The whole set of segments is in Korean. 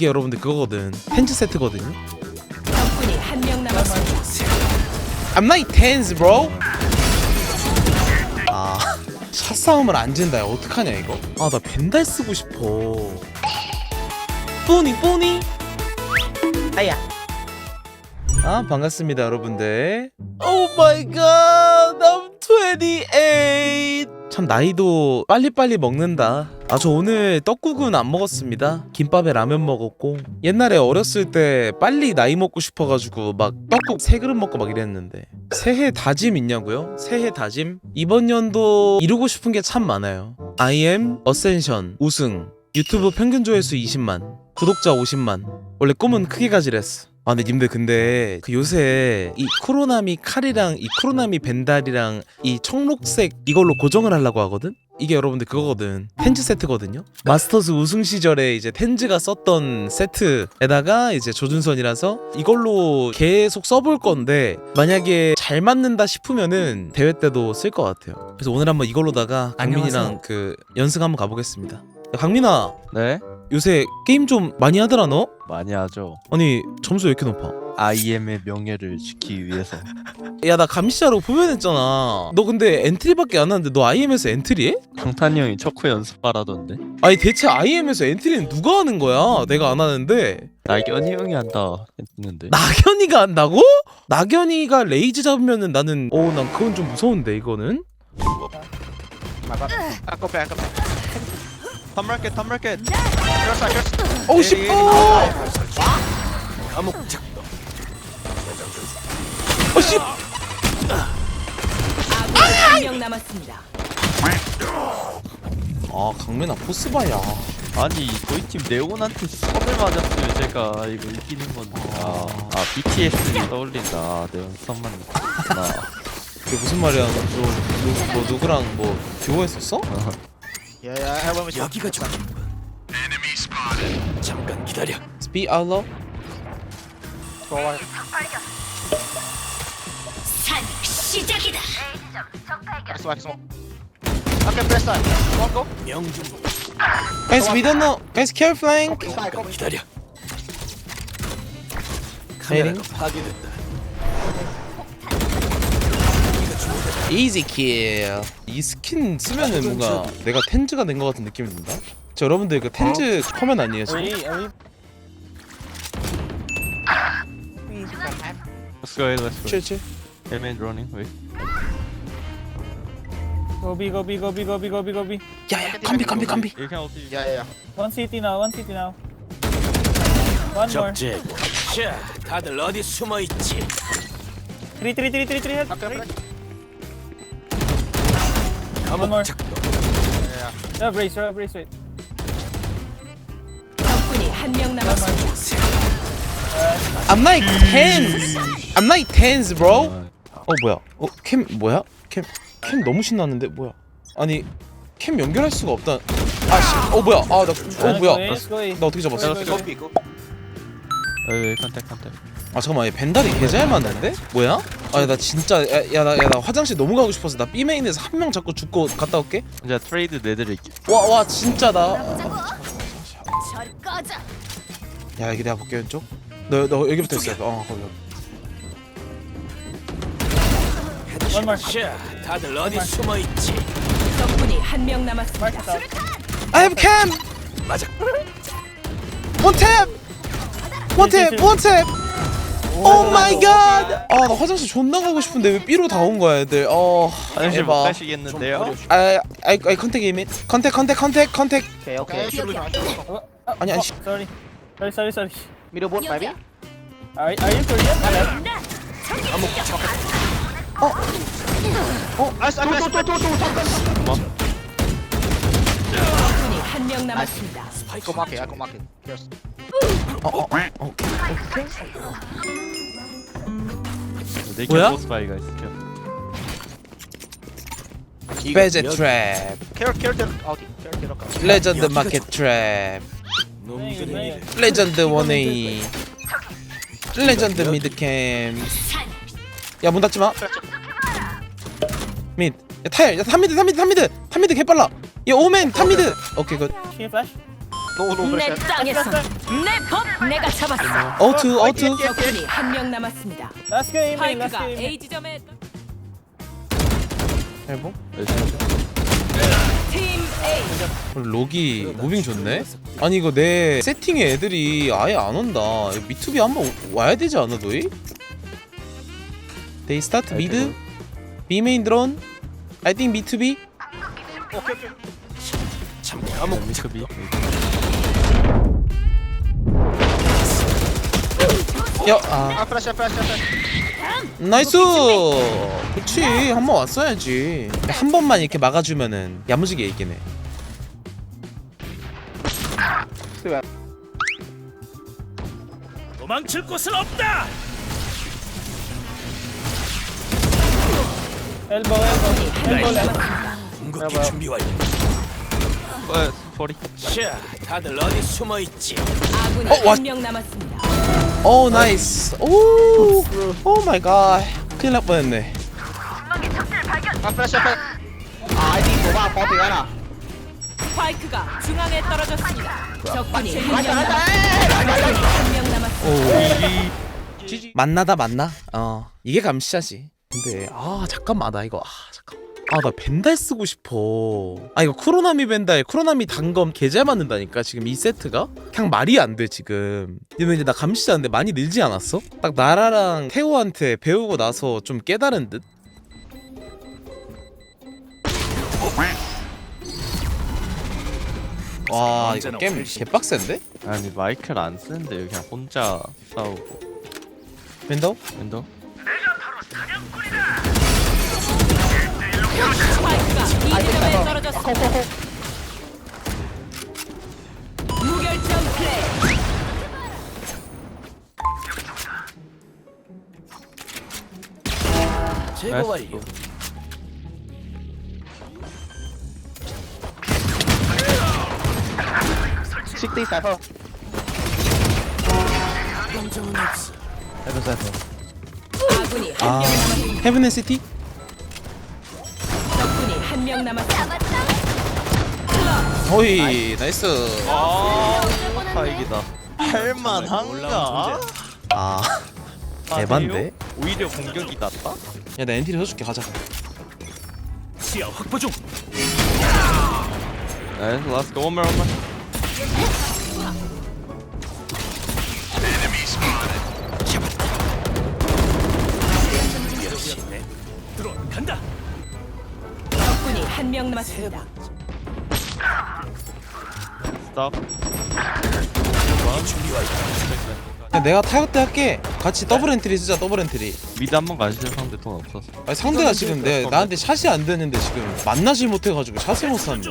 이게 여러분들 그거거든. 텐즈 세트거든요. 적군이 한 명 남았습니다. I'm like tens bro. 아 샷싸움을 안 진다 야. 어떡하냐 이거? 아 나 벤달 쓰고 싶어. 뿌니 뿌니. 아야. 아 반갑습니다 여러분들. 오 마이 갓 I'm 28참 나이도 빨리빨리 먹는다 아 저 오늘 떡국은 안 먹었습니다. 김밥에 라면 먹었고. 옛날에 어렸을 때 빨리 나이 먹고 싶어가지고 막 떡국 세 그릇 먹고 막 이랬는데. 새해 다짐 있냐고요? 새해 다짐? 이번 연도 이루고 싶은 게 참 많아요. IM 어센션 우승. 유튜브 평균 조회수 20만 구독자 50만. 원래 꿈은 크게 가지랬어. 아 근데 님들 근데 그 요새 이 쿠로나미 칼이랑 이 쿠로나미 벤달이랑 이 청록색 이걸로 고정을 하려고 하거든? 이게 여러분들 그거거든 텐즈 세트거든요 마스터즈 우승 시절에 이제 텐즈가 썼던 세트에다가 이제 조준선이라서 이걸로 계속 써볼 건데 만약에 잘 맞는다 싶으면은 대회 때도 쓸 것 같아요 그래서 오늘 한번 이걸로다가 강민이랑 안녕하세요. 그 연습 한번 가보겠습니다 야, 강민아 네? 요새 게임 좀 많이 하더라 너? 많이 하죠. 아니 점수 왜 이렇게 높아? IM의 명예를 지키기 위해서. 야 나 감시자로 포면했잖아 너 근데 엔트리밖에 안 하는데 너 IM에서 엔트리해? 강탄이 형이 척후 연습하라던데. 아니 대체 IM에서 엔트리는 누가 하는 거야? 내가 안 하는데 낙연이 형이 한다 했는데. 낙연이가 한다고? 낙연이가 레이즈 잡으면은 나는 어난 그건 좀 무서운데 이거는 back, ankle back. 어우 씨 어! 어씨 아군이 한명 남았습니다. 아 강민아 포스바야 아니 저희 팀 네온한테 섭을 맞았으면 제가 이거 이기는 건데. 아, 아 BTS 떠올린다. 아, 네온 섭만. 나. 그게 무슨 말이야 너, 누, 뭐 누구랑 뭐 듀오했었어? With you. 여기가 좋아. 잠깐 기다려. 스피 아웃러? Go on. 산 시작이다. Next one, next one. Okay, press side. One go. 명중 Guys we don't know Guys care flank Side, go. 기다려. Waiting. 카메라가 파괴됐다. easy kill 이 스킨 쓰면은 뭔가 내가 텐즈가 된 것 같은 느낌이 든다 자 여러분들 그 텐즈 커면 아니에요 지금? Let's go. Let's go. 칠칠 Amen running. Wait. Go B, go B, go B, go B, go B, go B. 야야 컴비 컴비 컴비 You can ulti. Yeah, yeah, yeah. One city now, one city now. One more. 적재. 자, 다들 어디 숨어 있지? Three, three, three, three, three. Head. Okay, press. One more. 작동. Yeah, brace, yeah, brace, wait. 적군이 한 명 남았습니다. I'm like tens I'm like tens bro 어 뭐야 어캠 뭐야? 캠 캠 너무 신났는데 뭐야 아니 캠 연결할 수가 없다 아씨 어 뭐야 아나어 뭐야. 나 어떻게 잡았어? Wait. Contact, contact. 아 잠깐만 얘 벤달이 개잘 맞는데? 뭐야? 아나 진짜 야나 야, 나 화장실 너무 가고 싶어서 나 B 메인에서 한 명 잡고 죽고 갔다 올게 이제 트레이드 내드릴게. 와와 진짜 나. 야 여기 내가 볼게 왼쪽 너, 너 여기부터 있어 어 거기 자, 다들 어디 숨어 있지? 적군이 한 명 남았습니다. I have cam! 맞아. One tap! One tap! One tap! Oh my god! 아 나 화장실 존나 가고 싶은데 왜 B로 다 온 거야 애들 어 화장실 못 가시겠는데요? I I I 컨택 이미 컨택 컨택 컨택 컨택 me. Oh, oh, 아니 아니 oh, 씨. sorry. Sorry, sorry, sorry. Middle boot, maybe. Are, are you Korean? Hello. 어, 어, 어. 원웨이 레전드 미드캠 야 문 닫지 마. 밋. 야 타일. 야 탑미드 탑미드 탑미드. 탑미드 개빨라. 야 오멘 탑미드. 오케이 굿. Can you flash? 노노 내 프레셔 땅에서. 내법 내가 잡았어. 어트 어트 적군이 한 명 남았습니다. 스파이크가 Amy. A 지점에 해보? 팀 A. 록이 무빙 좋네? 아니 이거 내 세팅에 애들이 아예 안 온다. 이거 미투비 한번 와야 되지 않아 너희? They start mid B main drone. I think 미투비 참 감옥 미크비 야 아. 아 프레셔 프레셔 프레셔 나이스! 그치 한 번 왔어야지. 한 번만 이렇게 막아주면은 야무지게 이기네. 도망칠 곳은 없다. Elbow. Elbow left. 궁극기 준비 완료. 어 소리 자, 다들 어디 숨어 있지? 아군이 어, 와- 한명 남았습니다. 오 나이스 오 오 마이 갓 큰일 날 뻔했네 아아 아이디 뭐가 버티가나 스파이크가 중앙에 떨어졌습니다. 적군이 한명 맞아 남았습니다. 맞아 한명 남았습니다. 만나다 만나 어 이게 감시자지 근데 아 잠깐만 나 이거 아 잠깐 아나 벤달 쓰고 싶어. 아 이거 쿠로나미 벤달 쿠로나미 단검 개잘 맞는다니까 지금 이 세트가? 그냥 말이 안 돼 지금. 이러면 이제 나 감시자인데 많이 늘지 않았어? 딱 나라랑 태호한테 배우고 나서 좀 깨달은 듯? 와 이거 게임 개빡센데? 아니 마이크를 안 쓰는데 그냥 혼자 싸우고. 벤더? 윈도 스파이크가 이 지점에 떨어졌습니다. 무결점 플레이. 제거 완료. 사이퍼 감정은 없어. 아군이 한아명 남았습니다. 헤븐 시티? 적군이 한 명 남았습니다. 호이 나이스 아 다행이다 할만한가? 아 에반데? 오히려 공격이 낫다? 야나 엔트리 해줄게 가자 시야 확보 중. 나이스 let's go one more one more 시네. 들어간다. 적군이 한 명 남았습니다. stop 준비 완료. 야, 내가 타격 때 할게 같이 더블 엔트리 쓰자 더블 엔트리 미드 한 번 가시죠 상대 돈 없어서 아니, 상대가 지금 내 나한테 샷이 안 되는데 지금 만나질 못해가지고 샷을 못 샀네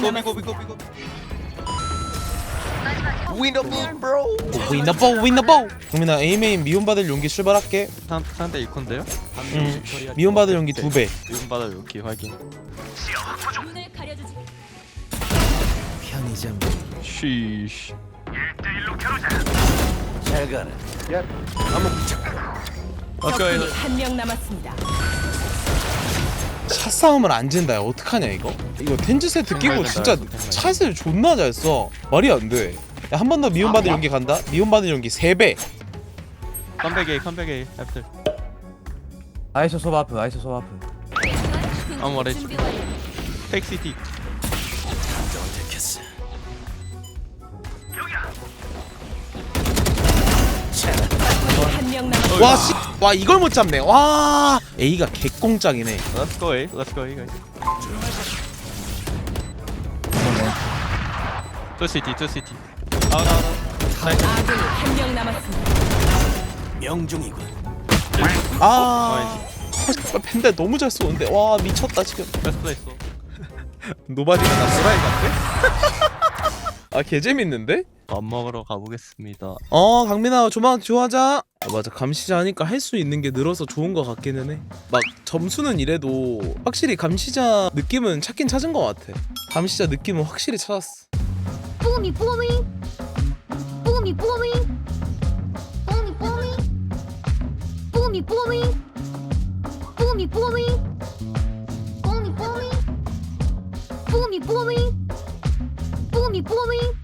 명 고비. 고비 고비 고비 윈더블 브로 위너보 위너보 국민아 에이메인 미움받을 용기 출발할게 상대 이콘데요? 응 미움받을 용기 두배 지금 받아 여기 확인 눈을 가려주지. 편의점 쉬쉬 잘 가라. 예. 작동. 적군이 한 명 남았습니다. 샷 싸움을 안 진다. 야 어떡하냐 이거? 이거 텐즈 세트 끼고 진짜 샷을 존나 잘 써. 말이 안돼. 한 번 더 미움받을 용기 간다. 미움받을 용기 3배. 컴백 A 컴백 A 애플. 아이소 소바프, 아이소 소바프. 아무 말해 팩시티 감정을 와, 씨, 와 이걸 못 잡네. 와, A가 개꽁짱이네. Let's go A Let's go A guys 투 시티 투 시티 아웃 아웃 아군이 한명 남았습니다. 명중이군. 아, 어, 펜달 너무 잘 쏘는데. 와 미쳤다 지금. 베스트 플레이스 노바디가 나 쓰라이 같대? 아, 개 재밌는데? 밥 먹으러 가보겠습니다 어, 강민아, 조만 좋아하자. 아, 맞아, 감시자 하니까 할 수 있는 게 늘어서 좋은 것 같기는 해. 막 점수는 이래도 확실히 감시자 느낌은 찾긴 찾은 것 같아. 감시자 느낌은 확실히 찾았어. 뽀미 뽀미 me bully. Fool me bully. Fool me bully. Fool me bully. Fool me bully.